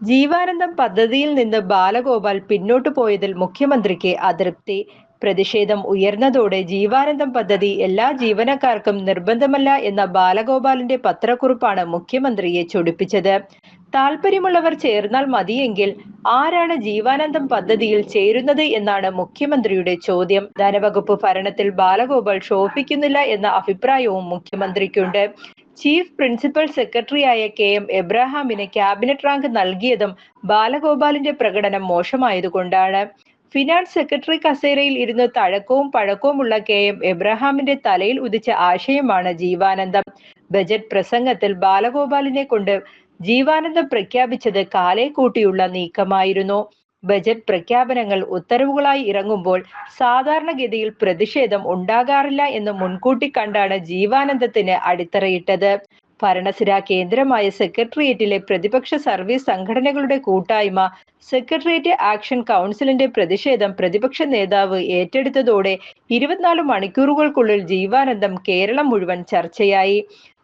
ജീവാനന്ദം പദ്ധതിയിൽ നിന്ന് ബാലഗോപാൽ പിന്നോട്ടു പോയതിൽ മുഖ്യമന്ത്രിക്ക് അതൃപ്തി. പ്രതിഷേധം ഉയർന്നതോടെ ജീവാനന്ദം പദ്ധതി എല്ലാ ജീവനക്കാർക്കും നിർബന്ധമല്ല എന്ന ബാലഗോപാലിന്റെ പത്രക്കുറിപ്പാണ് മുഖ്യമന്ത്രിയെ ചൊടിപ്പിച്ചത്. താല്പര്യമുള്ളവർ ചേർന്നാൽ മതിയെങ്കിൽ ആരാണ് ജീവാനന്ദം പദ്ധതിയിൽ ചേരുന്നത് എന്നാണ് മുഖ്യമന്ത്രിയുടെ ചോദ്യം. ധനവകുപ്പ് ഭരണത്തിൽ ബാലഗോപാൽ ശോഭിക്കുന്നില്ല എന്ന അഭിപ്രായവും മുഖ്യമന്ത്രിക്കുണ്ട്. ചീഫ് പ്രിൻസിപ്പൽ സെക്രട്ടറിയായ കെ എം എബ്രഹാമിന് ക്യാബിനറ്റ് റാങ്ക് നൽകിയതും ബാലഗോപാലിന്റെ പ്രകടനം മോശമായതുകൊണ്ടാണ്. ഫിനാൻസ് സെക്രട്ടറി കസേരയിൽ ഇരുന്ന് തഴക്കവും പഴക്കവുമുള്ള കെ എം എബ്രഹാമിന്റെ തലയിൽ ഉദിച്ച ആശയമാണ് ജീവാനന്ദം. ബജറ്റ് പ്രസംഗത്തിൽ ബാലഗോപാലിനെ കൊണ്ട് ജീവാനന്ദം പ്രഖ്യാപിച്ചത് കാലേ കൂട്ടിയുള്ള നീക്കമായിരുന്നു. ബജറ്റ് പ്രഖ്യാപനങ്ങൾ ഉത്തരവുകളായി ഇറങ്ങുമ്പോൾ സാധാരണഗതിയിൽ പ്രതിഷേധം ഉണ്ടാകാറില്ല എന്ന് മുൻകൂട്ടി കണ്ടാണ് ജീവാനന്ദത്തിന് അടിത്തറയിട്ടത്. ഭരണസിര കേന്ദ്രമായ സെക്രട്ടേറിയറ്റിലെ പ്രതിപക്ഷ സർവീസ് സംഘടനകളുടെ കൂട്ടായ്മ സെക്രട്ടേറിയറ്റ് ആക്ഷൻ കൗൺസിലിന്റെ പ്രതിഷേധം പ്രതിപക്ഷ നേതാവ് ഏറ്റെടുത്തതോടെ ഇരുപത്തിനാല് മണിക്കൂറുകൾക്കുള്ളിൽ ജീവാനന്ദം കേരളം മുഴുവൻ ചർച്ചയായി.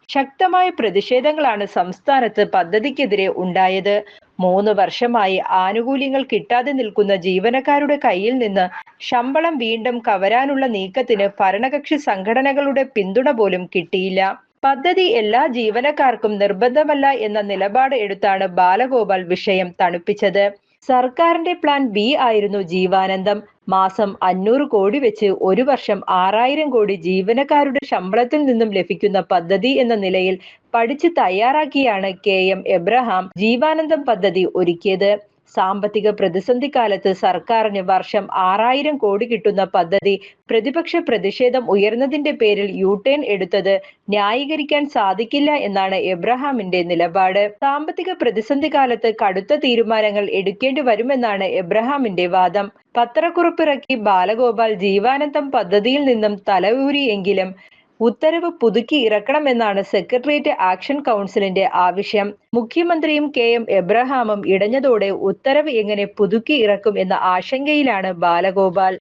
ശക്തമായ പ്രതിഷേധങ്ങളാണ് സംസ്ഥാനത്ത് പദ്ധതിക്കെതിരെ ഉണ്ടായത്. മൂന്ന് വർഷമായി ആനുകൂല്യങ്ങൾ കിട്ടാതെ നിൽക്കുന്ന ജീവനക്കാരുടെ കയ്യിൽ നിന്ന് ശമ്പളം വീണ്ടും കവരാനുള്ള നീക്കത്തിന് ഭരണകക്ഷി സംഘടനകളുടെ പിന്തുണ പോലും കിട്ടിയില്ല. പദ്ധതി എല്ലാ ജീവനക്കാർക്കും നിർബന്ധമല്ല എന്ന നിലപാട് എടുത്താണ് ബാലഗോപാൽ വിഷയം തണുപ്പിച്ചത്. സർക്കാരിന്റെ പ്ലാൻ ബി ആയിരുന്നു ജീവാനന്ദം. മാസം അഞ്ഞൂറ് കോടി വെച്ച് ഒരു വർഷം ആറായിരം കോടി ജീവനക്കാരുടെ ശമ്പളത്തിൽ നിന്നും ലഭിക്കുന്ന പദ്ധതി എന്ന നിലയിൽ പഠിച്ച് തയ്യാറാക്കിയാണ് കെ എം എബ്രഹാം ജീവാനന്ദം പദ്ധതി ഒരുക്കിയത്. സാമ്പത്തിക പ്രതിസന്ധി കാലത്ത് സർക്കാരിന് വർഷം ആറായിരം കോടി കിട്ടുന്ന പദ്ധതി പ്രതിപക്ഷ പ്രതിഷേധം ഉയർന്നതിന്റെ പേരിൽ യു ടേൺ എടുത്തത് ന്യായീകരിക്കാൻ സാധിക്കില്ല എന്നാണ് എബ്രഹാമിന്റെ നിലപാട്. സാമ്പത്തിക പ്രതിസന്ധി കാലത്ത് കടുത്ത തീരുമാനങ്ങൾ എടുക്കേണ്ടി വരുമെന്നാണ് എബ്രഹാമിന്റെ വാദം. പത്രക്കുറിപ്പിറക്കി ബാലഗോപാൽ ജീവാനന്ദം പദ്ധതിയിൽ നിന്നും തലയൂരിയെങ്കിലും ഉത്തരവ് പുതുക്കി ഇറക്കണമെന്നാണ് സെക്രട്ടേറിയറ്റ് ആക്ഷൻ കൗൺസിലിന്റെ ആവശ്യം. മുഖ്യമന്ത്രിയും കെ എം എബ്രഹാമും ഇടഞ്ഞതോടെ ഉത്തരവ് എങ്ങനെ പുതുക്കി ഇറക്കും എന്ന ആശങ്കയിലാണ് ബാലഗോപാൽ.